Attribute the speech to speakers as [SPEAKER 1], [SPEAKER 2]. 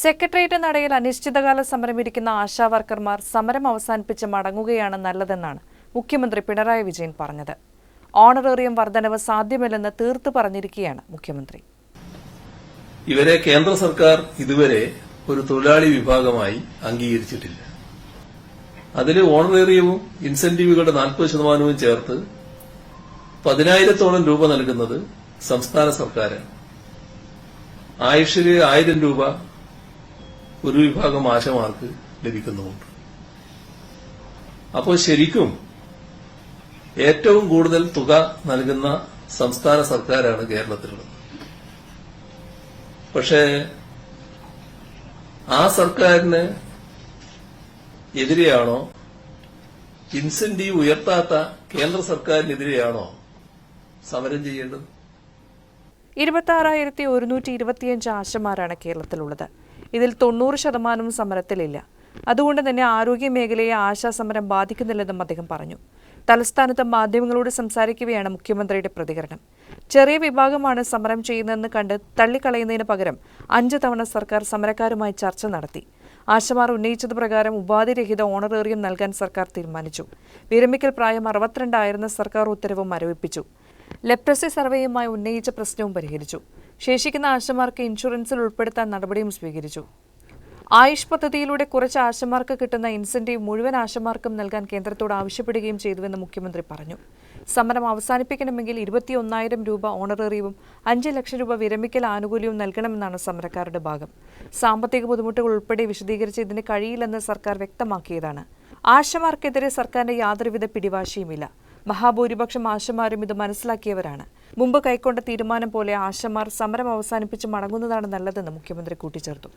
[SPEAKER 1] Secretariat നടയിൽ അനിശ്ചിതകാല സമരമിരിക്കുന്ന ആശാ വർക്കർമാർ സമരം അവസാനിപ്പിച്ച് മടങ്ങുകയാണ് നല്ലതെന്നാണ് മുഖ്യമന്ത്രി പിണറായി വിജയൻ പറഞ്ഞത്. ഓണറേറിയം വർധനവ് സാധ്യമല്ലെന്ന് തീർത്തു പറഞ്ഞിരിക്കുകയാണ് മുഖ്യമന്ത്രി.
[SPEAKER 2] ഇവരെ കേന്ദ്ര സർക്കാർ ഇതുവരെ ഒരു തൊഴിലാളി വിഭാഗമായി അംഗീകരിച്ചിട്ടില്ല. അതിൽ ഓണറേറിയവും ഇൻസെന്റീവുകളുടെ നാൽപ്പത് ശതമാനവും ചേർത്ത് പതിനായിരത്തോളം രൂപ നൽകുന്നത് സംസ്ഥാന സർക്കാരാണ്. ആയുഷിന് ആയിരം രൂപ ഒരു വിഭാഗം ആശമാർക്ക് ലഭിക്കുന്നുമുണ്ട് അപ്പോൾ ശരിക്കും ഏറ്റവും കൂടുതൽ തുക നൽകുന്ന സംസ്ഥാന സർക്കാരാണ് കേരളത്തിലുള്ളത്. പക്ഷേ ആ സർക്കാരിന് എതിരെയാണോ ഇൻസെന്റീവ് ഉയർത്താത്ത കേന്ദ്ര സർക്കാരിനെതിരെയാണോ സമരം ചെയ്യേണ്ടത്?
[SPEAKER 1] ഇരുപത്തി ആറായിരത്തി ഒരുന്നൂറ്റി ഇരുപത്തിയഞ്ച് ആശമാരാണ് കേരളത്തിലുള്ളത്. ഇതിൽ തൊണ്ണൂറ് ശതമാനവും സമരത്തിലില്ല. അതുകൊണ്ട് തന്നെ ആരോഗ്യ മേഖലയെ ആശാ സമരം ബാധിക്കുന്നില്ലെന്നും അദ്ദേഹം പറഞ്ഞു. തലസ്ഥാനത്ത് മാധ്യമങ്ങളോട് സംസാരിക്കുകയാണ് മുഖ്യമന്ത്രിയുടെ പ്രതികരണം. ചെറിയ വിഭാഗമാണ് സമരം ചെയ്യുന്നതെന്ന് കണ്ട് തള്ളിക്കളയുന്നതിന് പകരം അഞ്ച് തവണ സർക്കാർ സമരക്കാരുമായി ചർച്ച നടത്തി. ആശമാർ ഉന്നയിച്ചത് പ്രകാരം ഉപാധിരഹിത ഓണറേറിയം നൽകാൻ സർക്കാർ തീരുമാനിച്ചു. വിരമിക്കൽ പ്രായം അറുപത്തിരണ്ടായിരുന്ന സർക്കാർ ഉത്തരവ് മരവിപ്പിച്ചു. ലെപ്രസി സർവേയുമായി ഉന്നയിച്ച പ്രശ്നവും പരിഹരിച്ചു. ശേഷിക്കുന്ന ആശമാർക്ക് ഇൻഷുറൻസിൽ ഉൾപ്പെടുത്താൻ നടപടിയും സ്വീകരിച്ചു. ആയുഷ് പദ്ധതിയിലൂടെ കുറച്ച് ആശമാർക്ക് കിട്ടുന്ന ഇൻസെന്റീവ് മുഴുവൻ ആശമാർക്കും നൽകാൻ കേന്ദ്രത്തോട് ആവശ്യപ്പെടുകയും ചെയ്തുവെന്ന് മുഖ്യമന്ത്രി പറഞ്ഞു. സമരം അവസാനിപ്പിക്കണമെങ്കിൽ ഇരുപത്തിയൊന്നായിരം രൂപ ഓണറേറിയവും അഞ്ച് ലക്ഷം രൂപ വിരമിക്കൽ ആനുകൂല്യവും നൽകണമെന്നാണ് സമരക്കാരുടെ ഭാഗം. സാമ്പത്തിക ബുദ്ധിമുട്ടുകൾ ഉൾപ്പെടെ വിശദീകരിച്ച് ഇതിന് കഴിയില്ലെന്ന് സർക്കാർ വ്യക്തമാക്കിയതാണ്. ആശമാർക്കെതിരെ സർക്കാരിന്റെ യാതൊരുവിധ പിടിവാശിയുമില്ല. മഹാഭൂരിപക്ഷം ആശമാരും ഇത് മനസ്സിലാക്കിയവരാണ്. മുമ്പ് കൈക്കൊണ്ട തീരുമാനം പോലെ ആശമാർ സമരം അവസാനിപ്പിച്ച് മടങ്ങുന്നതാണ് നല്ലതെന്ന് മുഖ്യമന്ത്രി കൂട്ടിച്ചേർത്തു.